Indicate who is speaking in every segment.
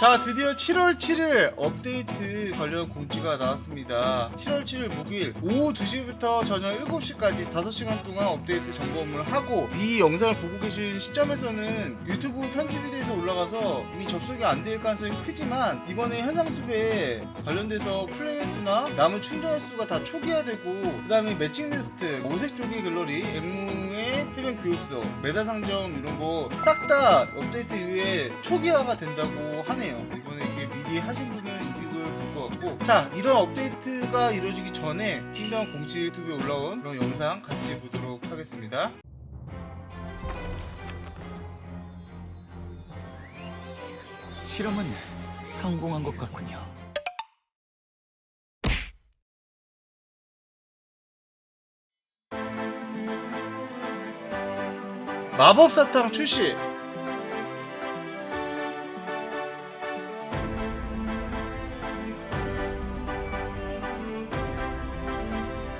Speaker 1: 자 드디어 7월 7일 업데이트 관련 공지가 나왔습니다. 7월 7일 목요일 오후 2시부터 저녁 7시까지 5시간 동안 업데이트 점검을 하고 이 영상을 보고 계신 시점에서는 유튜브 편집이 돼서 올라가서 이미 접속이 안 될 가능성이 크지만 이번에 현상 수배 관련돼서 플레이 횟수나 남은 충전 횟수가 다 초기화되고 그 다음에 매칭 리스트 오색 조기 글러리 앵무의 해변 교육소 메달 상점 이런 거 싹 다 업데이트 이후에 초기화가 된다고 하네요. 이번에 이게 미리 하신 분은 이득을 볼 것 같고. 자 이런 업데이트가 이루어지기 전에 킹덤 공식 유튜브에 올라온 그런 영상 같이 보도록 하겠습니다.
Speaker 2: 실험은 성공한 것 같군요.
Speaker 1: 마법사탕 출시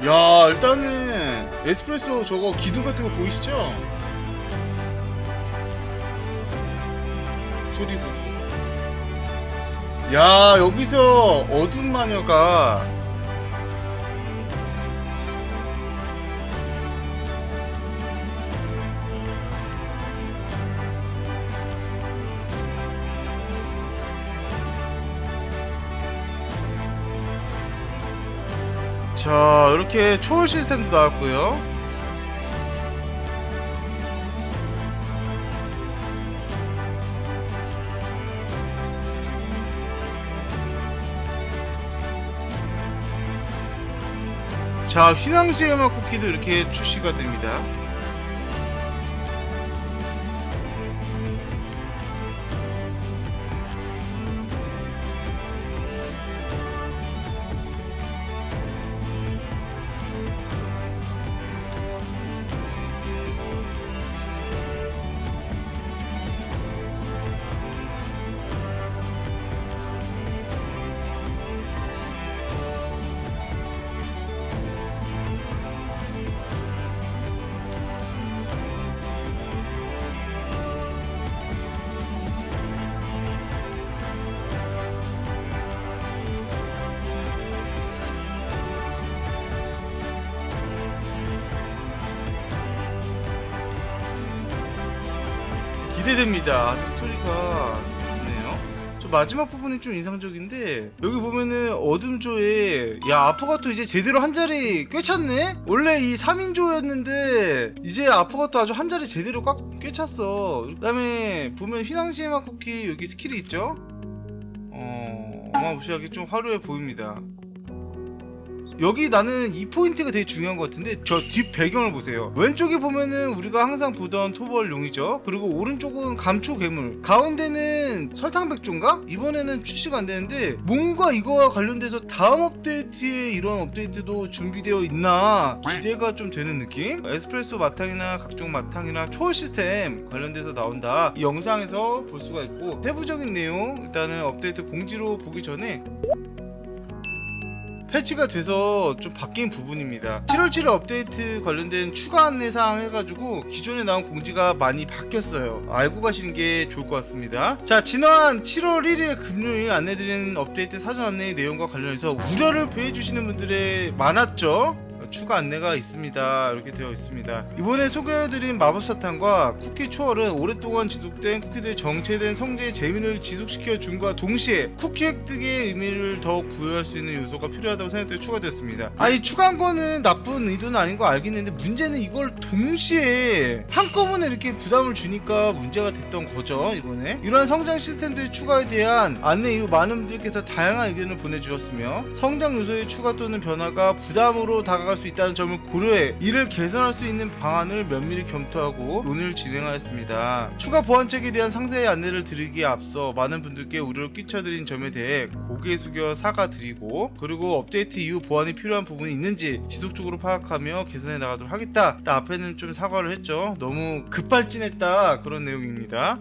Speaker 1: 야 일단은 에스프레소 저거 기둥 같은 거 보이시죠? 스토리 보세요 야 여기서 어둠 마녀가 자 이렇게 초월 시스템도 나왔고요. 자 휘낭시에마 쿠키도 이렇게 출시가 됩니다 기대됩니다. 아주 스토리가 좋네요. 저 마지막 부분이 좀 인상적인데 여기 보면은 어둠조에 야 아포가토 이제 제대로 한 자리 꽤 찼네? 원래 이 3인조였는데 이제 아포가토 아주 한 자리 제대로 꽉꽤 찼어. 그 다음에 보면 휘낭시에마 쿠키 여기 스킬이 있죠? 어... 어마무시하게 좀 화려해 보입니다. 여기 나는 이 포인트가 되게 중요한 것 같은데 저 뒷 배경을 보세요 왼쪽에 보면은 우리가 항상 보던 토벌용이죠 그리고 오른쪽은 감초 괴물 가운데는 설탕백조인가? 이번에는 출시가 안 되는데 뭔가 이거와 관련돼서 다음 업데이트에 이런 업데이트도 준비되어 있나 기대가 좀 되는 느낌? 에스프레소 마탕이나 각종 마탕이나 초월 시스템 관련돼서 나온다 이 영상에서 볼 수가 있고 세부적인 내용 일단은 업데이트 공지로 보기 전에 패치가 돼서 좀 바뀐 부분입니다. 7월 7일 업데이트 관련된 추가 안내사항 해가지고 기존에 나온 공지가 많이 바뀌었어요. 알고 가시는 게 좋을 것 같습니다. 자, 지난 7월 1일 금요일 안내드린 업데이트 사전 안내 내용과 관련해서 우려를 표해주시는 분들의 많았죠. 추가 안내가 있습니다. 이렇게 되어 있습니다. 이번에 소개해드린 마법사탕과 쿠키 초월은 오랫동안 지속된 쿠키들의 정체된 성제의 재미를 지속시켜 준과 동시에 쿠키 획득의 의미를 더욱 부여할 수 있는 요소가 필요하다고 생각돼 추가되었습니다. 아, 이 추가한 거는 나쁜 의도는 아닌 거 알겠는데 문제는 이걸 동시에 한꺼번에 이렇게 부담을 주니까 문제가 됐던 거죠, 이번에. 이러한 성장 시스템들의 추가에 대한 안내 이후 많은 분들께서 다양한 의견을 보내주셨으며 성장 요소의 추가 또는 변화가 부담으로 다가갈 수 있다는 점을 고려해 이를 개선할 수 있는 방안을 면밀히 검토하고 논의를 진행하였습니다. 추가 보완책에 대한 상세히 안내를 드리기에 앞서 많은 분들께 우려를 끼쳐드린 점에 대해 고개 숙여 사과드리고 그리고 업데이트 이후 보완이 필요한 부분이 있는지 지속적으로 파악하며 개선해 나가도록 하겠다. 딱 앞에는 좀 사과를 했죠. 너무 급발진했다 그런 내용입니다.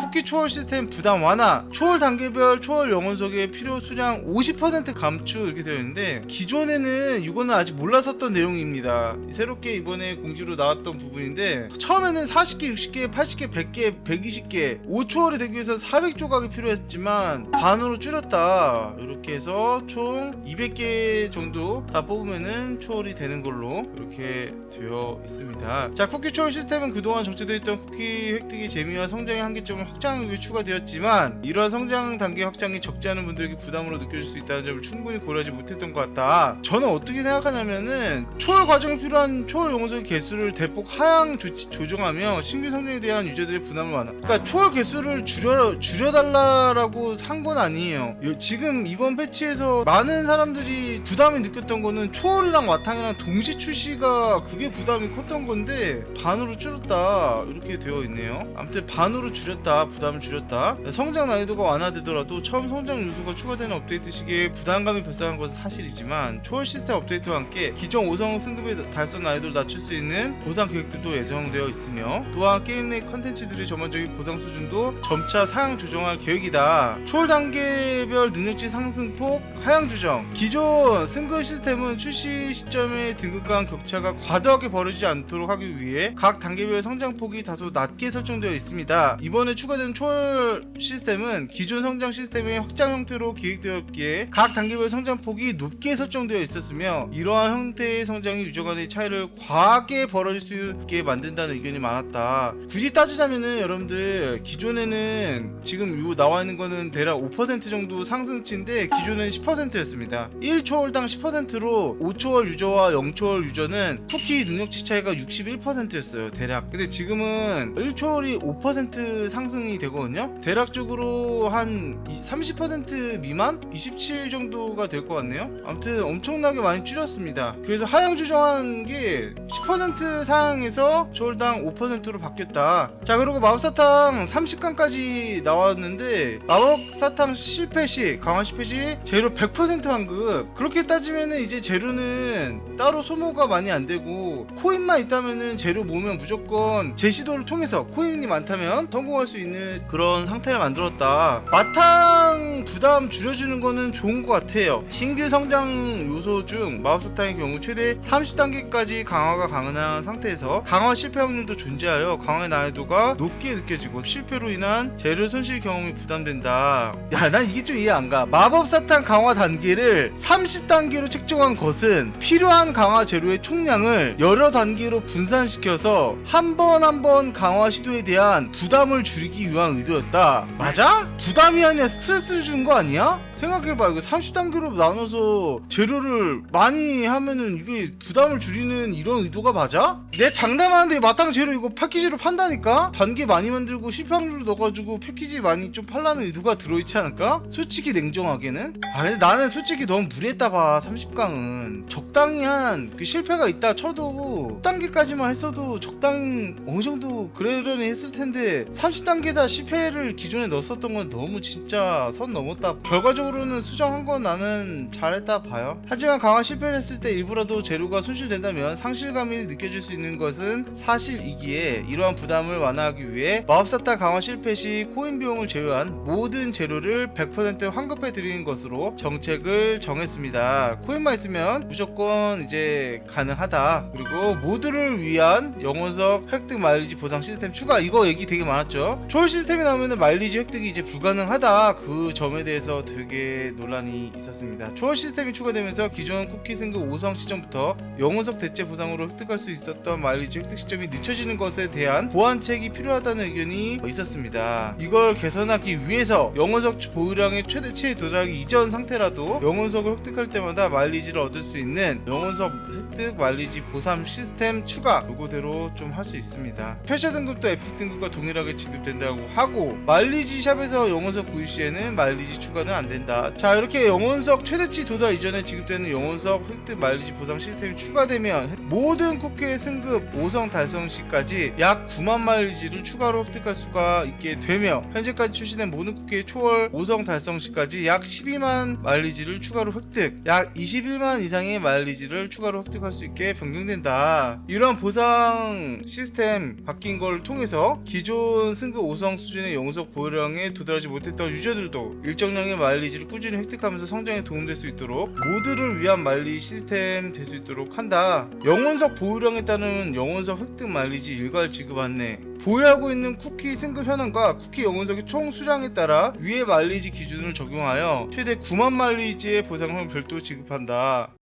Speaker 1: 쿠키 초월 시스템 부담 완화. 초월 단계별 초월 영혼석의 필요 수량 50% 감축 이렇게 되어 있는데 기존에는 이거는 아직 몰랐었던 내용입니다. 새롭게 이번에 공지로 나왔던 부분인데 처음에는 40개 60개 80개 100개 120개 5초월이 되기 위해서 400조각이 필요했지만 반으로 줄였다. 이렇게 해서 총 200개 정도 다 뽑으면은 초월이 되는 걸로 이렇게 되어 있습니다. 자 쿠키 초월 시스템은 그동안 적재되어 있던 쿠키 획득의 재미와 성장의 한계점을 확장하기 위해 추가 되었지만 이러한 성장 단계 확장이 적지 않은 분들에게 부담으로 느껴질 수 있다는 점을 충분히 고려하지 못했던 것 같다. 저는 어떻게 생각하냐면은 초월 과정에 필요한 초월 용어석의 개수를 대폭 하향 조, 조정하며 신규 성장에 대한 유저들의 부담을 완화. 그러니까 초월 개수를 줄여, 줄여달라라고 한 건 아니에요. 요- 지금 이번 패치에서 많은 사람들이 부담이 느꼈던 거는 초월이랑 와탕이랑 동시 출시가 그게 부담이 컸던 건데 반으로 줄였다. 이렇게 되어 있네요. 아무튼 반으로 줄였 다 부담을 줄였다. 성장 난이도가 완화되더라도 처음 성장 요소가 추가되는 업데이트 시기에 부담감이 발생한 것은 사실이지만 초월 시스템 업데이트와 함께 기존 5성 승급의 달성 난이도를 낮출 수 있는 보상 계획들도 예정되어 있으며 또한 게임 내 컨텐츠들의 전반적인 보상 수준도 점차 상향 조정할 계획이다. 초월 단계별 능력치 상승폭 하향 조정. 기존 승급 시스템은 출시 시점의 등급 간 격차가 과도하게 벌어지지 않도록 하기 위해 각 단계별 성장폭이 다소 낮게 설정되어 있습니다. 이번에 추가된 초월 시스템은 기존 성장 시스템의 확장 형태로 기획되었기에 각 단계별 성장폭이 높게 설정되어 있었으며 이러한 형태의 성장이 유저 간의 차이를 과하게 벌어질 수 있게 만든다는 의견이 많았다. 굳이 따지자면은 여러분들 기존에는 지금 요 나와 있는 거는 대략 5% 정도 상승치인데 기존은 10%였습니다. 1초월당 10%로 5초월 유저와 0초월 유저는 쿠키 능력치 차이가 61%였어요. 대략. 근데 지금은 1초월이 5%상 승이 되거든요. 대략적으로 한 30% 미만? 27 정도가 될 것 같네요. 아무튼 엄청나게 많이 줄였습니다. 그래서 하향 조정한 게 10% 상향에서 초월당 5%로 바뀌었다. 자, 그리고 마법사탕 30강까지 나왔는데 마법사탕 실패 시, 강화 실패 시 재료 100% 환급. 그렇게 따지면은 이제 재료는 따로 소모가 많이 안 되고 코인만 있다면은 재료 모으면 무조건 제시도를 통해서 코인이 많다면 성공할 수 있는 그런 상태를 만들었다. 마탕 부담 줄여주는 거는 좋은 것 같아요. 신규 성장 요소 중 마법사탕의 경우 최대 30단계까지 강화가 가능한 상태에서 강화 실패 확률도 존재하여 강화의 난이도가 높게 느껴지고 실패로 인한 재료 손실 경험이 부담된다. 야, 난 이게 좀 이해 안 가. 마법사탕 강화 단계를 30단계로 책정한 것은 필요한 강화 재료의 총량을 여러 단계로 분산시켜서 한 번 한 번 강화 시도에 대한 부담을 줄이 기 위한 의도였다. 맞아? 부담이 아니라 스트레스를 준거 아니야? 생각해봐 이거 30단계로 나눠서 재료를 많이 하면은 이게 부담을 줄이는 이런 의도가 맞아? 내 장담하는데 마땅 재료 이거 패키지로 판다니까? 단계 많이 만들고 실패 확률 넣어가지고 패키지 많이 좀 팔라는 의도가 들어있지 않을까? 솔직히 냉정하게는? 아 근데 나는 솔직히 너무 무리했다 봐 30강은 적당히 한 그 실패가 있다 쳐도 10단계까지만 했어도 적당히 어느 정도 그러려니 했을 텐데 30단계다 실패를 기존에 넣었었던 건 너무 진짜 선 넘었다 결과적으로 는 수정한 건 나는 잘했다 봐요. 하지만 강화 실패를 했을 때 일부라도 재료가 손실된다면 상실감이 느껴질 수 있는 것은 사실이기에 이러한 부담을 완화하기 위해 마법사탕 강화 실패 시 코인 비용을 제외한 모든 재료를 100% 환급해 드리는 것으로 정책을 정했습니다. 코인만 있으면 무조건 이제 가능하다. 그리고 모두를 위한 영혼석 획득 마일리지 보상 시스템 추가. 이거 얘기 되게 많았죠? 초월 시스템이 나오면 마일리지 획득이 이제 불가능하다. 그 점에 대해서 되게 논란이 있었습니다. 초월 시스템이 추가되면서 기존 쿠키 승급 5성 시점부터 영혼석 대체 보상으로 획득할 수 있었던 마일리지 획득 시점이 늦춰지는 것에 대한 보완책이 필요하다는 의견이 있었습니다. 이걸 개선하기 위해서 영혼석 보유량의 최대치에 도달하기 이전 상태라도 영혼석을 획득할 때마다 마일리지를 얻을 수 있는 영혼석 획득 마일리지 보상 시스템 추가. 요거대로 좀 할 수 있습니다. 패셔 등급도 에픽 등급과 동일하게 지급된다고 하고 마일리지 샵에서 영혼석 구입 시에는 마일리지 추가는 안 된다. 자 이렇게 영혼석 최대치 도달 이전에 지급되는 영혼석 획득 마일리지 보상 시스템이 추가되면 모든 쿠키의 승급 5성 달성 시까지 약 9만 마일리지를 추가로 획득할 수가 있게 되며 현재까지 출시된 모든 쿠키의 초월 5성 달성 시까지 약 12만 마일리지를 추가로 획득 약 21만 이상의 마일리지를 추가로 획득 할 획득할 수 있게 변경된다. 이러한 보상 시스템 바뀐 걸 통해서 기존 승급 5성 수준의 영웅석 보유량에 도달하지 못했던 유저들도 일정량의 마일리지를 꾸준히 획득하면서 성장에 도움될 수 있도록 모두를 위한 마일리지 시스템 될 수 있도록 한다. 영혼석 보유량에 따른 영혼석 획득 마일리지 일괄 지급 안내. 보유하고 있는 쿠키 승급 현황과 쿠키 영혼석의 총 수량에 따라 위의 마일리지 기준을 적용하여 최대 9만 마일리지의 보상을 별도 지급한다.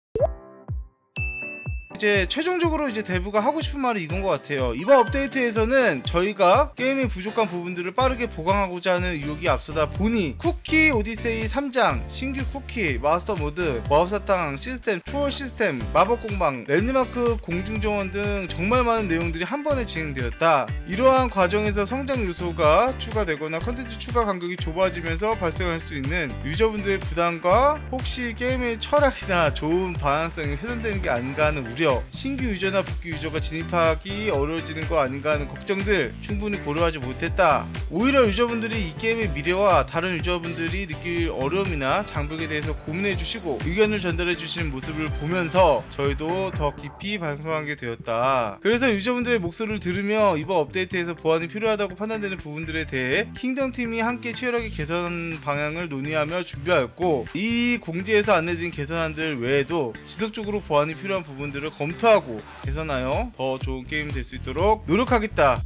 Speaker 1: 이제 최종적으로 이제 대부가 하고 싶은 말이 이건 것 같아요. 이번 업데이트에서는 저희가 게임의 부족한 부분들을 빠르게 보강하고자 하는 의욕이 앞서다 보니 쿠키 오디세이 3장, 신규 쿠키, 마스터 모드, 마법사탕 시스템, 초월 시스템, 마법 공방, 랜드마크 공중정원 등 정말 많은 내용들이 한 번에 진행되었다. 이러한 과정에서 성장 요소가 추가되거나 컨텐츠 추가 간격이 좁아지면서 발생할 수 있는 유저분들의 부담과 혹시 게임의 철학이나 좋은 방향성이 훼손되는 게 아닌가 하는 우려, 신규 유저나 복귀 유저가 진입하기 어려워지는 거 아닌가 하는 걱정들 충분히 고려하지 못했다. 오히려 유저분들이 이 게임의 미래와 다른 유저분들이 느낄 어려움이나 장벽에 대해서 고민해 주시고 의견을 전달해 주시는 모습을 보면서 저희도 더 깊이 반성하게 되었다. 그래서 유저분들의 목소리를 들으며 이번 업데이트에서 보완이 필요하다고 판단되는 부분들에 대해 킹덤 팀이 함께 치열하게 개선 방향을 논의하며 준비하였고 이 공지에서 안내드린 개선안들 외에도 지속적으로 보완이 필요한 부분들을 검토하고 개선하여 더 좋은 게임 될 수 있도록 노력하겠다.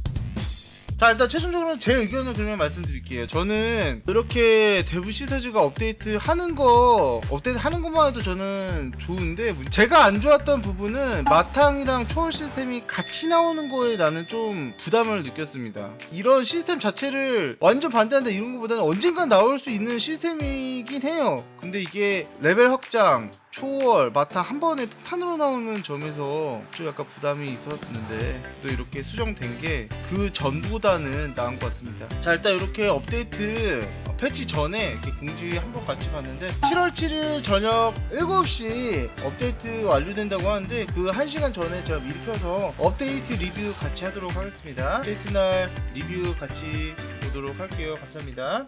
Speaker 1: 자 일단 최종적으로 제 의견을 그러면 말씀드릴게요. 저는 이렇게 대부 시서즈가 업데이트 하는 거 업데이트 하는 것만 해도 저는 좋은데 제가 안 좋았던 부분은 마탕이랑 초월 시스템이 같이 나오는 거에 나는 좀 부담을 느꼈습니다. 이런 시스템 자체를 완전 반대한다 이런 것보다는 언젠간 나올 수 있는 시스템이긴 해요. 근데 이게 레벨 확장 초월 마타 한 번에 폭탄으로 나오는 점에서 좀 약간 부담이 있었는데 또 이렇게 수정된 게 그 전보다 는 나은 것 같습니다. 자 일단 이렇게 업데이트 어, 패치 전에 이렇게 공지 한번 같이 봤는데 7월 7일 저녁 7시 업데이트 완료된다고 하는데 그 1시간 전에 제가 미리 켜서 업데이트 리뷰 같이 하도록 하겠습니다. 업데이트 날 리뷰 같이 보도록 할게요. 감사합니다.